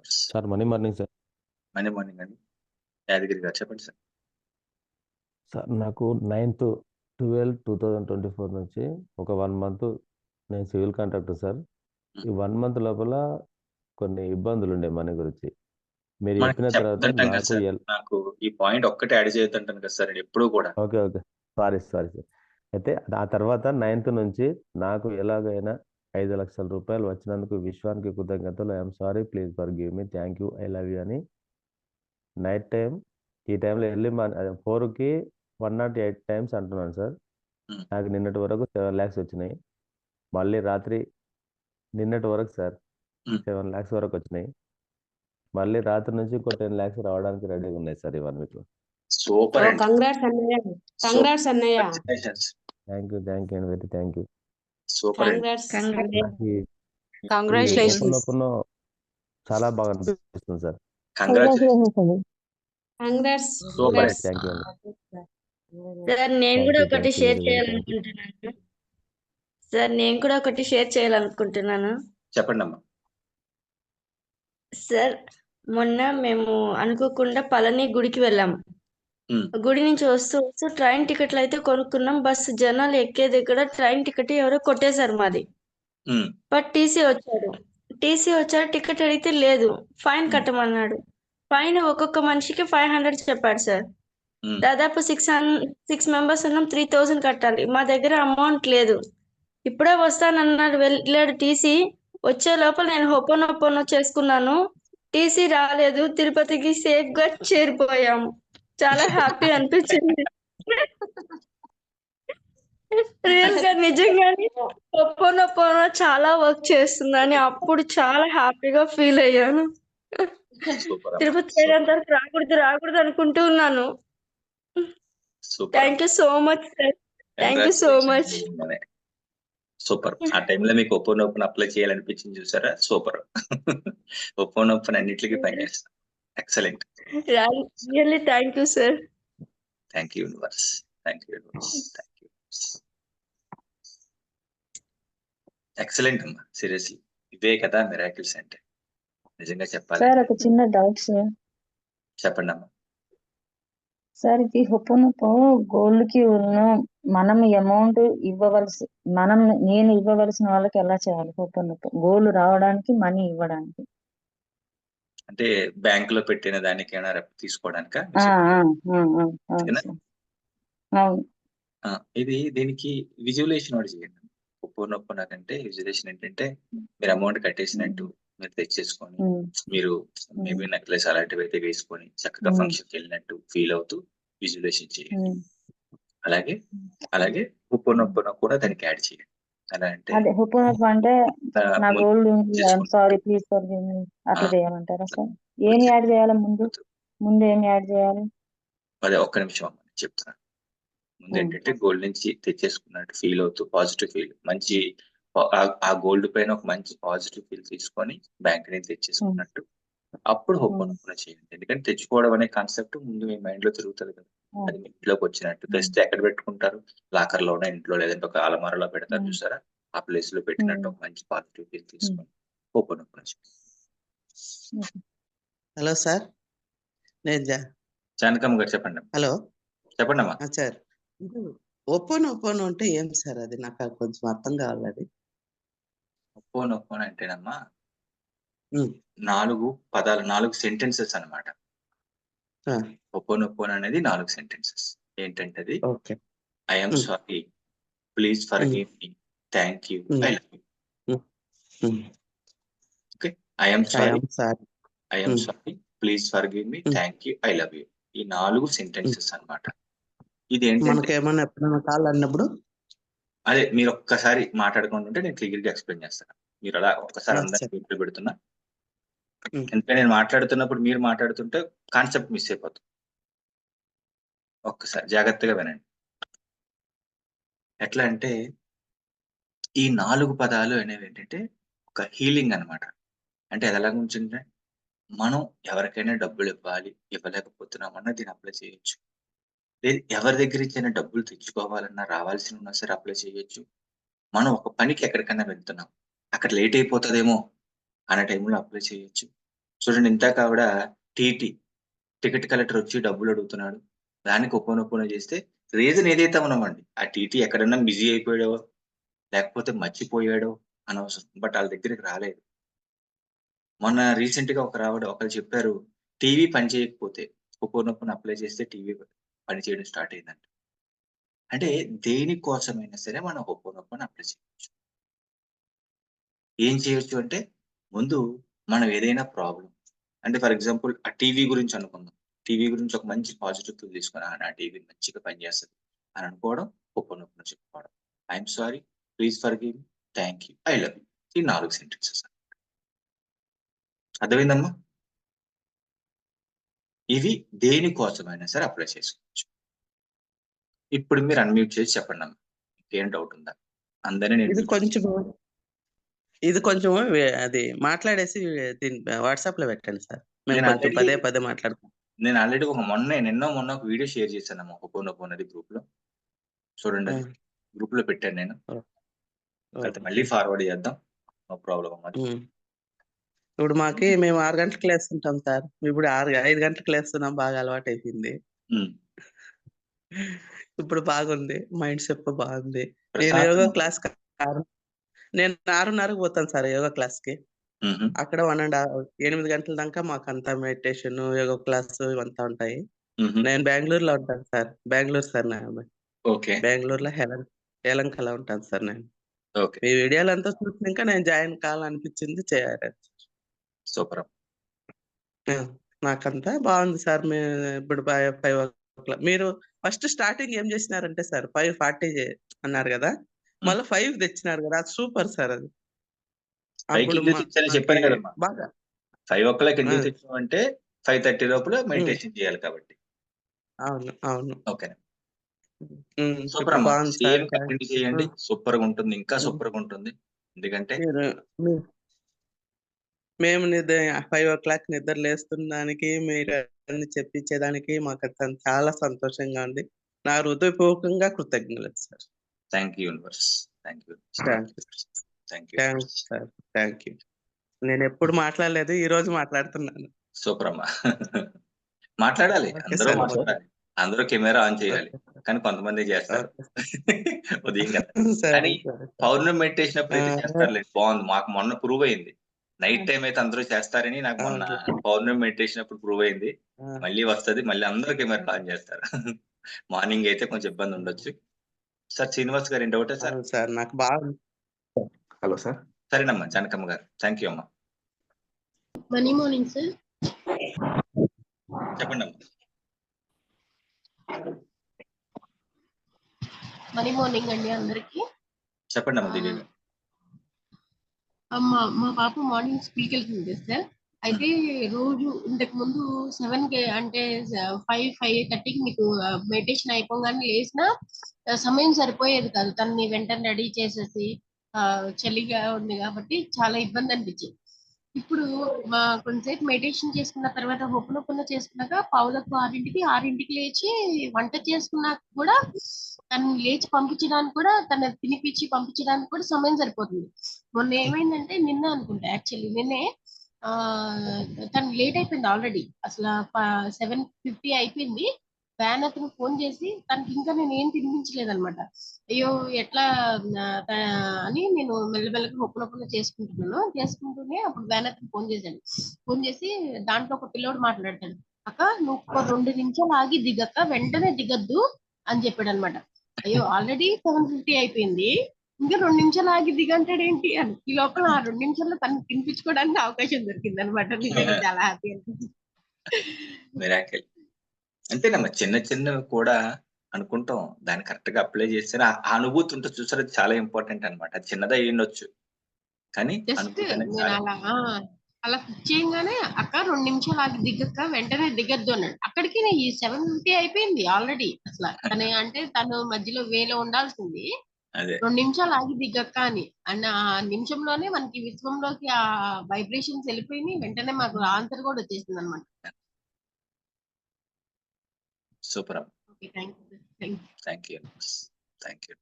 Universe sir money morning sir. Money morning అండి. యాదగిరి గారు చెప్పండి సార్. సార్ నాకు ninth twelve two thousand twenty four నుంచి ఒక వన్ మంత్ నేను సివిల్ కాంట్రాక్టర్ సార్. ఈ వన్ మంత్ లోపల కొన్ని ఇబ్బందులు ఉండే మనీ గురించి. మీరు చెప్పిన తర్వాత నాకు ఈ పాయింట్ ఒక్కటే యాడ్ చేయొద్దంటాను కదా సార్ ఎప్పుడు కూడా. Okay okay. Sorry sorry sir. అయితే ఆ తర్వాత నైన్త్ నుంచి నాకు ఎలాగైనా ఐదు లక్షల రూపాయలు వచ్చినందుకు విశ్వానికి కృతజ్ఞతలు. I'm sorry please forgive me thank you I love you అని. నైట్ టైం ఈ టైంలో ఎర్లీ మార్నింగ్ ఫోర్కి వన్ నాట్ ఎయిట్ టైమ్స్ అంటున్నాను సార్ Hmm. నాకు నిన్నటి వరకు సెవెన్ ల్యాక్స్ వచ్చినాయి. మళ్ళీ రాత్రి నిన్నటి వరకు సార్. సెవెన్ ల్యాక్స్ వరకు వచ్చినాయి. మళ్ళీ రాత్రి నుంచి ఇంకో టెన్ ల్యాక్స్ రావడానికి రెడీగా ఉన్నాయి సార్ ఈ వన్ సూపర్ కంగ్రాట్స్ అన్నయ్య. కంగ్రాట్స్ అన్నయ్య. థ్యాంక్ యూ థ్యాంక్ యూ అండి వెరీ థ్యాంక్ యూ సూపర్ చాలా బాగా అనిపిస్తుంది సార్. సార్ నేను కూడా ఒకటి షేర్. చేయాలనుకుంటున్నాను. సార్ నేను కూడా ఒకటి షేర్ చేయాలనుకుంటున్నాను. చెప్పండి అమ్మా సార్ మొన్న మేము అనుకోకుండా పళని గుడికి వెళ్ళాం. Hmm. గుడి నుంచి వస్తూ వస్తూ ట్రైన్ టికెట్లు అయితే కొనుక్కున్నాం. బస్సు జనాలు ఎక్కే దగ్గర ట్రైన్ టికెట్ ఎవరో కొట్టేశారు మాది. బట్ టీసీ వచ్చాడు. టీసీ వచ్చాడు టికెట్ అడిగితే లేదు. ఫైన్ కట్టమన్నాడు. ఫైన్ ఒక్కొక్క మనిషికి ఫైవ్ హండ్రెడ్ చెప్పాడు సార్. దాదాపు సిక్స్ సిక్స్ మెంబర్స్ ఉన్నాం త్రీ థౌజండ్ కట్టాలి. మా దగ్గర అమౌంట్ లేదు. ఇప్పుడే వస్తానన్నాడు వెళ్ళాడు టీసీ. వచ్చే లోపల నేను హొప్పనొప్పనో చేసుకున్నాను. టీసీ రాలేదు. తిరుపతికి సేఫ్గా చేరిపోయాము. చాలా హ్యాపీ అనిపించింది. రియల్గా నిజంగానే ఒప్పనొప్పనో చాలా వర్క్ చేస్తుందని అప్పుడు చాలా హ్యాపీగా ఫీల్ అయ్యాను. తిరుపతి అంతా రాకూడదు రాకూడదు అనుకుంటూ ఉన్నాను. Thank you so much sir thank you so much. Super ఆ టైంలో మీకు ఓపెన్ ఓపెన్ అప్లై చేయాలనిపించింది చూసారా? సూపర్ ఓపెన్ ఓపెన్ అన్నిటికీ పనిచేస్తాం excellent really thank you sir thank you universe thank you universe thank you excellent అమ్మా. సీరియస్లీ ఇవే కదా miracles అంటే. నిజంగా చెప్పాలి సార్ ఒక చిన్న డౌట్ సార్ చెప్పండి అమ్మా. సార్ ఇది హొప్పనొప్ప గోల్డ్కి ఉన్న మనం అమౌంట్ ఇవ్వవలసి మనం నేను ఇవ్వవలసిన వాళ్ళకి ఎలా చేయాలి హొప్పనొప్ప గోల్డ్ రావడానికి మనీ ఇవ్వడానికి. అంటే బ్యాంక్లో పెట్టిన దానికైనా రెప్ తీసుకోవడానిక ఇది దీనికి విజువలేషన్ ఒకటి చేయండి. ఒప్పో నొప్పో నాకంటే విజువలేషన్ ఏంటంటే మీరు అమౌంట్ కట్టేసినట్టు మీరు తెచ్చేసుకొని మీరు మేబీ నెక్లెస్ అలాంటివి అయితే వేసుకొని చక్కగా Hmm. ఫంక్షన్కి వెళ్ళినట్టు ఫీల్ అవుతూ విజువలేషన్ చేయండి. అలాగే అలాగే ఉప్పు నొప్పున కూడా దానికి యాడ్ చేయండి. అలా అంటే అదే అంటే నా గోల్డ్ ఉంది ఐఎమ్ చేసుకుంటా. సారీ ప్లీజ్ అట్లా సార్. ఏం యాడ్ చేయాలి ముందు? ముందు ఏం యాడ్ చేయాలి? అదే ఒక్క నిమిషం అమ్మ నేను చెప్తున్నాను ముందు. ఏంటంటే గోల్డ్ నుంచి తెచ్చేసుకున్నట్టు ఫీల్ అవుతూ పాజిటివ్ ఫీల్. మంచి ఆ- గోల్డ్ పైన ఒక మంచి పాజిటివ్ ఫీల్ తీసుకొని బ్యాంక్ నుంచి తెచ్చేసుకున్నట్టు. అప్పుడు హొప్పనొప్పున చేయండి. ఎందుకంటే తెచ్చుకోవడం అనే కాన్సెప్ట్ ముందు మీ మైండ్లో తిరుగుతుంది కదా. అది ఇంట్లోకి వచ్చినట్టు తెస్తే ఎక్కడ పెట్టుకుంటారు? లాకర్లోనే ఇంట్లో లేదంటే ఒక అలమారలో పెడతారు. చూసారా? ఆ ప్లేస్లో పెట్టినట్టు. ఒక మంచి పాజిటివ్ ఫీల్ తీసుకొని చేయండి. Hello sir. నేను జా జానకమ్మ గారు చెప్పండి హలో. చెప్పండి అమ్మా సార్. ఓపెన్ ఓపెన్ అంటే ఏం సార్ అది? నాకు అది కొంచెం అర్థం కావాలి అది. ఒప్పోన్ ఒప్పోన్ అంటేనమ్మా నాలుగు పదాలు నాలుగు సెంటెన్సెస్ అన్నమాట. ఆ, ఒప్పోన్ ఒప్పోన్ అనేది నాలుగు సెంటెన్సెస్ ఏంటంటే అది okay. I'm Hmm. Sorry please forgive me. Thank you. I love you okay I'm sorry I'm sir please forgive me. Thank you I love you ఈ నాలుగు సెంటెన్సెస్ అన్నమాట. ఇది ఏంటంటే ఎప్పుడైనా అన్నప్పుడు? అదే మీరు ఒక్కసారి మాట్లాడుకుంటుంటే నేను క్లియర్గా ఎక్స్ప్లెయిన్ చేస్తాను. మీరు అలా ఒక్కసారి. వీడియో పెడుతున్నా. ఎందుకంటే నేను మాట్లాడుతున్నప్పుడు మీరు మాట్లాడుతుంటే కాన్సెప్ట్ మిస్ అయిపోతుంది. ఒక్కసారి జాగ్రత్తగా వినండి. ఎట్లా అంటే ఈ నాలుగు పదాలు అనేవి ఏంటంటే ఒక హీలింగ్ అన్నమాట. అంటే అది ఎలా ఉంటుందంటే మనం ఎవరికైనా డబ్బులు ఇవ్వాలి ఇవ్వలేకపోతున్నామన్నా దీన్ని అప్లై చేయొచ్చు. లేదు ఎవరి దగ్గర ఇచ్చైనా డబ్బులు తెచ్చుకోవాలన్నా రావాల్సి ఉన్నా సరే అప్లై చేయొచ్చు. మనం ఒక పనికి ఎక్కడికైనా వెళ్తున్నాం. అక్కడ లేట్ అయిపోతుందేమో. అనే టైంలో అప్లై చేయొచ్చు. చూడండి ఇందాక ఆవిడ టీటీ టికెట్ కలెక్టర్ వచ్చి డబ్బులు అడుగుతున్నాడు. దానికి ఒప్పున చేస్తే రీజన్ ఏదైతే ఉన్నామండి ఆ టీటీ ఎక్కడన్నా బిజీ అయిపోయాడో లేకపోతే మర్చిపోయాడో అనవసరం. బట్ వాళ్ళ దగ్గరికి రాలేదు. మొన్న రీసెంట్గా ఒక రావడం ఒకరు చెప్పారు టీవీ పని చేయకపోతే ఒప్పున అప్లై చేస్తే టీవీ పని చేయడం స్టార్ట్ అయిందంట. అంటే దేనికోసమైనా సరే మనం ఒప్పున అప్లై చేయవచ్చు ఏం చేయొచ్చు అంటే ముందు మనం ఏదైనా ప్రాబ్లం అంటే ఫర్ ఎగ్జాంపుల్ ఆ టీవీ గురించి అనుకుందాం. టీవీ గురించి ఒక మంచి పాజిటివ్ తీసుకుని "ఆ, టీవీ మంచిగా పనిచేస్తుంది అని అనుకోవడం ఒప్పున ఒప్పున చెప్పుకోవడం. I'm sorry please forgive thank you I love you ఈ నాలుగు సెంటెన్సెస్ అర్థమైందమ్మా? ఇవి దేనికోసమైనా సరే అప్లై చేసుకోవచ్చు. ఇప్పుడు మీరు అన్మ్యూట్ చేసి చెప్పండి అమ్మా ఇంకేం డౌట్ ఉందా? అందరినీ కొంచెం ఇది కొంచెం అది మాట్లాడేసి వాట్సాప్లో పెట్టండి సార్. మేము పదే పదే మాట్లాడుతాం. నేను ఆల్రెడీ ఒక మొన్న నిన్న మొన్న ఒక వీడియో షేర్ చేశాను అమ్మా ఒప్పో నొప్పో గ్రూప్లో చూడండి అది. గ్రూప్లో పెట్టాను నేను. మళ్ళీ ఫార్వర్డ్ చేద్దాం. No problem. ఇప్పుడు మాకి మేము. ఆరు గంటలకు లేస్తుంటాం సార్. ఇప్పుడు ఆరు ఐదు గంటలకు లేస్తున్నాం బాగా అలవాటు అయిపోయింది. ఇప్పుడు బాగుంది. మైండ్ సెట్ బాగుంది. నేను. యోగా క్లాస్ నేను ఆరున్నరకు పోతాను సార్ యోగా క్లాస్కి. అక్కడ వన్ అండ్ ఎనిమిది గంటల దాకా మాకు అంతా మెడిటేషన్ యోగా క్లాస్ ఇవంతా ఉంటాయి. నేను బెంగళూరులో ఉంటాను సార్ బెంగళూరు సార్ నా ఓకే. బెంగళూరులో హెలం యలంకలో ఉంటాను సార్ నేను. మీ వీడియోలు అంతా చూసినాక నేను జాయిన్ కావాలనిపించింది చేయాలి. సూపర్ నాకంతా బాగుంది సార్ మీ ఇప్పుడు ఫైవ్ ఓ క్లాక్. మీరు ఫస్ట్ స్టార్టింగ్ ఏం చేసినారంటే సార్ ఫైవ్ ఫార్టీ అన్నారు కదా? మళ్ళీ ఫైవ్ తెచ్చినారు కదా అది సూపర్ సార్ అది. చెప్పాను కదమ్మా. బాగా. ఫైవ్ ఓ క్లాక్ ఎందుకు ఆ. తెచ్చామంటే ఫైవ్ థర్టీ లోపల మెడిటేషన్ చేయాలి కాబట్టి. అవును అవును. ఓకే. సూపర్ చేయండి. సూపర్గా ఉంటుంది ఇంకా. సూపర్గా ఉంటుంది. ఎందుకంటే మేము నిద్ర ఫైవ్ ఓ క్లాక్ నిద్ర లేస్తున్నానికి మీరు అన్ని చెప్పించేదానికి మాకు చాలా సంతోషంగా ఉంది. నా హృదయపూర్వకంగా కృతజ్ఞతలు sir thank you universe thank you thank you thanks sir thank you నేను ఎప్పుడు మాట్లాడలేదు ఈ రోజు మాట్లాడుతున్నాను. సూపర్ అమ్మా మాట్లాడాలి అందరూ. మాట్లాడాలి. అందరూ కెమెరా ఆన్ చేయాలి. కానీ కొంతమంది చేస్తారు. ఉదయం కానీ పౌర్ణమి మెడిటేషన్ అప్పుడు అయితే. చేస్తారులే. బాగుంది. మాకు మొన్న ప్రూవ్ అయింది. నైట్ టైం అయితే అందరూ చేస్తారని నాకు మొన్న. పౌర్ణమి మెడిటేషన్ అప్పుడు ప్రూవ్ అయింది మళ్ళీ వస్తది. మళ్ళీ అందరూ కెమెరా ఆన్ చేస్తారు. మార్నింగ్ అయితే కొంచెం ఇబ్బంది ఉండొచ్చు. సార్ శ్రీనివాస్ గారు ఏంటి? ఒకటే సార్. సార్ నాకు బాగా హలో సార్. సరేనమ్మా జానకమ్మ గారు. థ్యాంక్ యూ అమ్మా. Money morning sir. చెప్పండి అమ్మా మనీ మార్నింగ్ అండి అందరికి. చెప్పండి అమ్మా మా మా పాప మార్నింగ్ స్కూల్కి వెళ్తుంది సార్. అయితే రోజు ఇంతకు ముందు సెవెన్కి అంటే ఫైవ్ ఫైవ్ థర్టీకి మీకు మెడిటేషన్ అయిపోగానే లేచినా సమయం సరిపోయేది కాదు. తనని వెంటనే రెడీ చేసేసి చలిగా ఉంది కాబట్టి చాలా ఇబ్బంది అనిపించింది. ఇప్పుడు కొంతసేపు మెడిటేషన్ చేసుకున్న తర్వాత హోపనొప్పున చేసుకున్నాక పావులకు ఆరింటికి ఆరింటికి లేచి వంట చేసుకున్నాక కూడా తను లేచి పంపించడానికి కూడా తన తినిపించి పంపించడానికి కూడా సమయం సరిపోతుంది. మొన్న ఏమైందంటే నిన్న అనుకుంటా యాక్చువల్లీ నిన్నే తను లేట్ అయిపోయింది ఆల్రెడీ. అసలు సెవెన్ ఫిఫ్టీ అయిపోయింది. వ్యాన్ అతను ఫోన్ చేసి తనకి ఇంకా నేను ఏం తినిపించలేదు అనమాట అయ్యో ఎట్లా అని నేను మెల్లమెల్లగా నొప్పునొప్పున చేసుకుంటున్నాను. చేసుకుంటూనే అప్పుడు వ్యాన్ అతను ఫోన్ చేశాడు. ఫోన్ చేసి దాంట్లో ఒక పిల్లోడు మాట్లాడతాడు. అక్క నువ్వు రెండు నిమిషాలు ఆగి దిగక్క వెంటనే దిగద్దు అని చెప్పాడు అనమాట అయ్యో ఆల్రెడీ సెవెన్ ఫిఫ్టీ అయిపోయింది. ఇంకా రెండు నిమిషాలు ఆగి దిగంటాడు ఏంటి అని. ఈ లోపల ఆ రెండు నిమిషాల్లో తను తినిపించుకోవడానికి అవకాశం దొరికింది అనమాట చాలా హ్యాపీ అనిపించింది అంతేనమ్మా చిన్న చిన్నవి కూడా అనుకుంటాం. దాన్ని కరెక్ట్గా అప్లై చేస్తే ఆ అనుభూతి ఉంటే చూసారు? అది చాలా ఇంపార్టెంట్ అన్నమాట. అది చిన్నదే ఉండొచ్చు కానీ నేను అలా చేయగానే అక్క రెండు నిమిషాలు ఆగి దిగక్క వెంటనే దిగద్దు అన్నాడు. అక్కడికి ఈ సెవెన్ ఫిఫ్టీ అయిపోయింది ఆల్రెడీ. అసలు తన అంటే తను మధ్యలో వేలో ఉండాల్సింది. అదే. రెండు నిమిషాలు ఆగి దిగక్క అని అండ్ ఆ నిమిషంలోనే మనకి విశ్వంలోకి ఆ వైబ్రేషన్స్ వెళ్ళిపోయి వెంటనే మాకు ఆన్సర్ కూడా వచ్చేసింది అనమాట super thank you thank you thank you